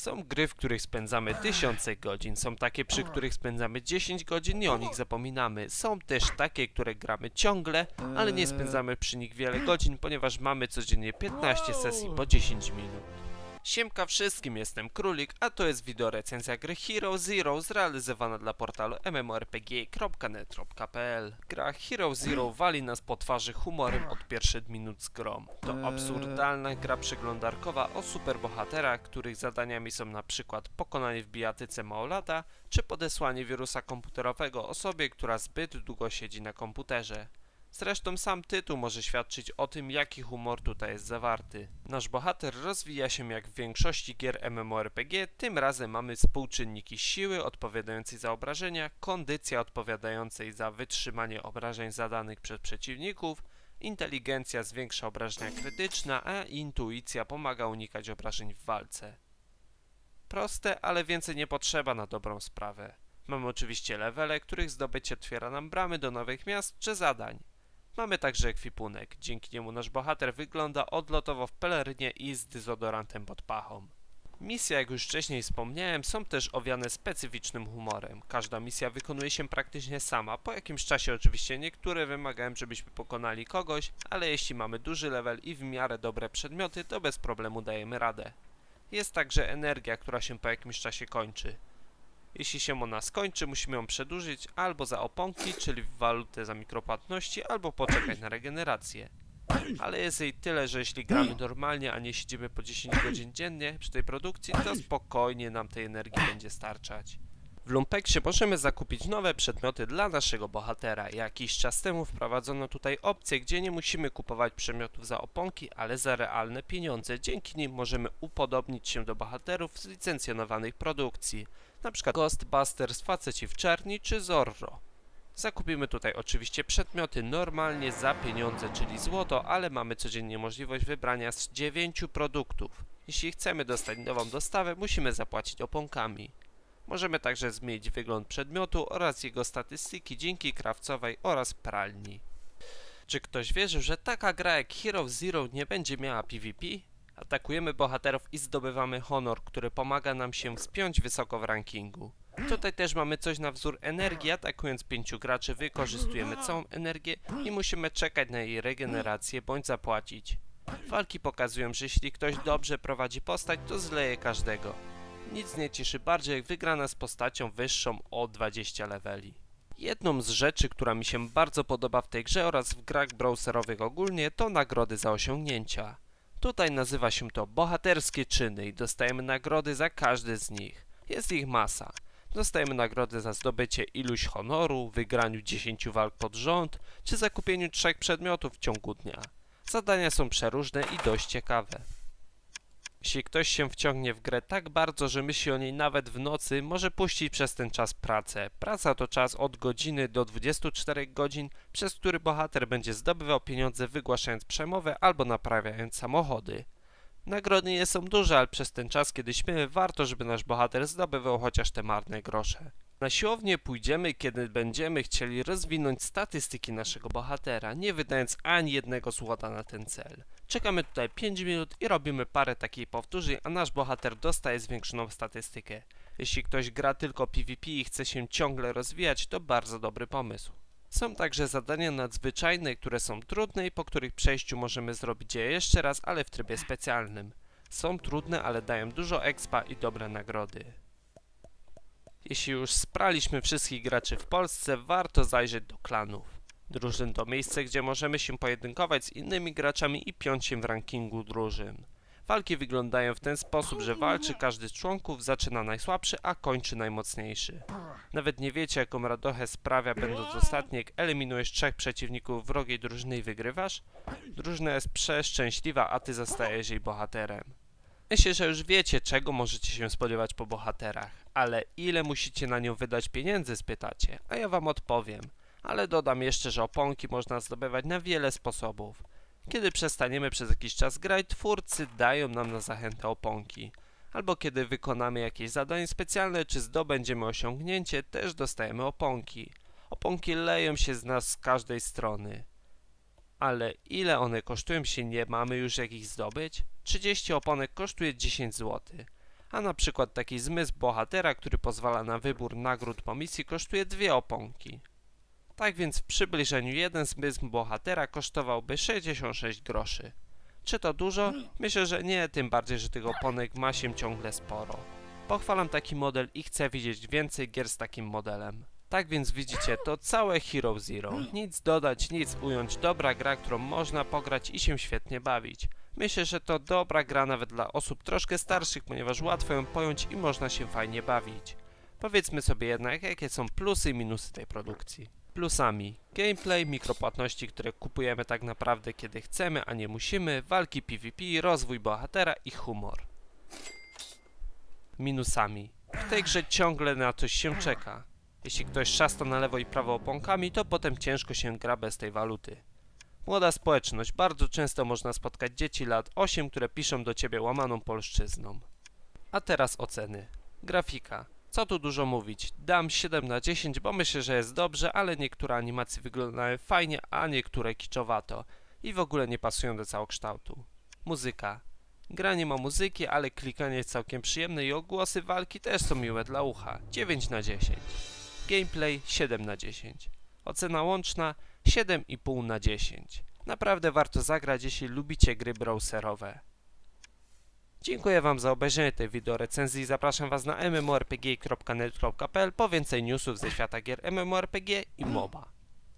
Są gry, w których spędzamy tysiące godzin, są takie, przy których spędzamy 10 godzin i o nich zapominamy. Są też takie, które gramy ciągle, ale nie spędzamy przy nich wiele godzin, ponieważ mamy codziennie 15 sesji po 10 minut. Siemka wszystkim, jestem Królik, a to jest wideorecenzja gry Hero Zero zrealizowana dla portalu mmorpg.net.pl Gra Hero Zero wali nas po twarzy humorem od pierwszych minut z grom. To absurdalna gra przeglądarkowa o superbohaterach, których zadaniami są na przykład pokonanie w bijatyce małolata, czy podesłanie wirusa komputerowego osobie, która zbyt długo siedzi na komputerze. Zresztą sam tytuł może świadczyć o tym, jaki humor tutaj jest zawarty. Nasz bohater rozwija się jak w większości gier MMORPG, tym razem mamy współczynniki siły odpowiadającej za obrażenia, kondycja odpowiadającej za wytrzymanie obrażeń zadanych przez przeciwników, inteligencja zwiększa obrażenia krytyczne, a intuicja pomaga unikać obrażeń w walce. Proste, ale więcej nie potrzeba na dobrą sprawę. Mamy oczywiście levele, których zdobycie otwiera nam bramy do nowych miast czy zadań. Mamy także ekwipunek, dzięki niemu nasz bohater wygląda odlotowo w pelerynie i z dezodorantem pod pachą. Misje, jak już wcześniej wspomniałem, są też owiane specyficznym humorem. Każda misja wykonuje się praktycznie sama. Po jakimś czasie oczywiście niektóre wymagają, żebyśmy pokonali kogoś, ale jeśli mamy duży level i w miarę dobre przedmioty, to bez problemu dajemy radę. Jest także energia, która się po jakimś czasie kończy. Jeśli się ona skończy, musimy ją przedłużyć albo za oponki, czyli walutę za mikropłatności, albo poczekać na regenerację. Ale jest jej tyle, że jeśli gramy normalnie, a nie siedzimy po 10 godzin dziennie przy tej produkcji, to spokojnie nam tej energii będzie starczać. W Lumpeksie możemy zakupić nowe przedmioty dla naszego bohatera. Jakiś czas temu wprowadzono tutaj opcję, gdzie nie musimy kupować przedmiotów za oponki, ale za realne pieniądze. Dzięki nim możemy upodobnić się do bohaterów z licencjonowanych produkcji, np. Ghostbusters, Faceci w Czerni czy Zorro. Zakupimy tutaj oczywiście przedmioty normalnie za pieniądze, czyli złoto, ale mamy codziennie możliwość wybrania z 9 produktów. Jeśli chcemy dostać nową dostawę, musimy zapłacić oponkami. Możemy także zmienić wygląd przedmiotu oraz jego statystyki dzięki krawcowej oraz pralni. Czy ktoś wierzył, że taka gra jak Hero Zero nie będzie miała PvP? Atakujemy bohaterów i zdobywamy honor, który pomaga nam się wspiąć wysoko w rankingu. Tutaj też mamy coś na wzór energii, atakując pięciu graczy wykorzystujemy całą energię i musimy czekać na jej regenerację bądź zapłacić. Walki pokazują, że jeśli ktoś dobrze prowadzi postać, to zleje każdego. Nic nie cieszy bardziej jak wygrana z postacią wyższą o 20 leveli. Jedną z rzeczy, która mi się bardzo podoba w tej grze oraz w grach browserowych ogólnie, to nagrody za osiągnięcia. Tutaj nazywa się to bohaterskie czyny i dostajemy nagrody za każdy z nich. Jest ich masa. Dostajemy nagrody za zdobycie iluś honoru, wygraniu 10 walk pod rząd, czy zakupieniu trzech przedmiotów w ciągu dnia. Zadania są przeróżne i dość ciekawe. Jeśli ktoś się wciągnie w grę tak bardzo, że myśli o niej nawet w nocy, może puścić przez ten czas pracę. Praca to czas od godziny do 24 godzin, przez który bohater będzie zdobywał pieniądze wygłaszając przemowę albo naprawiając samochody. Nagrody nie są duże, ale przez ten czas, kiedy śpimy, warto, żeby nasz bohater zdobywał chociaż te marne grosze. Na siłownię pójdziemy, kiedy będziemy chcieli rozwinąć statystyki naszego bohatera, nie wydając ani jednego złota na ten cel. Czekamy tutaj 5 minut i robimy parę takich powtórzeń, a nasz bohater dostaje zwiększoną statystykę. Jeśli ktoś gra tylko PvP i chce się ciągle rozwijać, to bardzo dobry pomysł. Są także zadania nadzwyczajne, które są trudne i po których przejściu możemy zrobić je jeszcze raz, ale w trybie specjalnym. Są trudne, ale dają dużo expa i dobre nagrody. Jeśli już spraliśmy wszystkich graczy w Polsce, warto zajrzeć do klanów. Drużyn to miejsce, gdzie możemy się pojedynkować z innymi graczami i piąć się w rankingu drużyn. Walki wyglądają w ten sposób, że walczy każdy z członków, zaczyna najsłabszy, a kończy najmocniejszy. Nawet nie wiecie, jaką radochę sprawia, będąc ostatni, jak eliminujesz trzech przeciwników wrogiej drużyny i wygrywasz? Drużyna jest przeszczęśliwa, a ty zostajesz jej bohaterem. Myślę, że już wiecie, czego możecie się spodziewać po bohaterach, ale ile musicie na nią wydać pieniędzy, spytacie, a ja wam odpowiem. Ale dodam jeszcze, że oponki można zdobywać na wiele sposobów. Kiedy przestaniemy przez jakiś czas grać, twórcy dają nam na zachętę oponki. Albo kiedy wykonamy jakieś zadanie specjalne, czy zdobędziemy osiągnięcie, też dostajemy oponki. Oponki leją się z nas z każdej strony. Ale ile one kosztują się nie mamy już jak ich zdobyć? 30 oponek kosztuje 10 zł. a na przykład taki zmysł bohatera, który pozwala na wybór nagród po misji kosztuje dwie oponki. Tak więc w przybliżeniu jeden zmysł bohatera kosztowałby 66 groszy. Czy to dużo? Myślę, że nie, tym bardziej, że tych oponek ma się ciągle sporo. Pochwalam taki model i chcę widzieć więcej gier z takim modelem. Tak więc widzicie, to całe Hero Zero. Nic dodać, nic ująć. Dobra gra, którą można pograć i się świetnie bawić. Myślę, że to dobra gra nawet dla osób troszkę starszych, ponieważ łatwo ją pojąć i można się fajnie bawić. Powiedzmy sobie jednak, jakie są plusy i minusy tej produkcji. Plusami: gameplay, mikropłatności, które kupujemy tak naprawdę kiedy chcemy, a nie musimy, walki PvP, rozwój bohatera i humor. Minusami: w tej grze ciągle na coś się czeka. Jeśli ktoś szasta na lewo i prawo oponkami, to potem ciężko się gra bez tej waluty. Młoda społeczność. Bardzo często można spotkać dzieci lat 8, które piszą do ciebie łamaną polszczyzną. A teraz oceny. Grafika. Co tu dużo mówić? Dam 7 na 10, bo myślę, że jest dobrze, ale niektóre animacje wyglądają fajnie, a niektóre kiczowato i w ogóle nie pasują do całokształtu. Muzyka. Gra nie ma muzyki, ale klikanie jest całkiem przyjemne i ogłosy walki też są miłe dla ucha. 9 na 10. Gameplay 7 na 10. Ocena łączna 7,5 na 10. Naprawdę warto zagrać, jeśli lubicie gry browserowe. Dziękuję Wam za obejrzenie tej wideo recenzji. Zapraszam Was na mmorpg.net.pl po więcej newsów ze świata gier MMORPG i MOBA.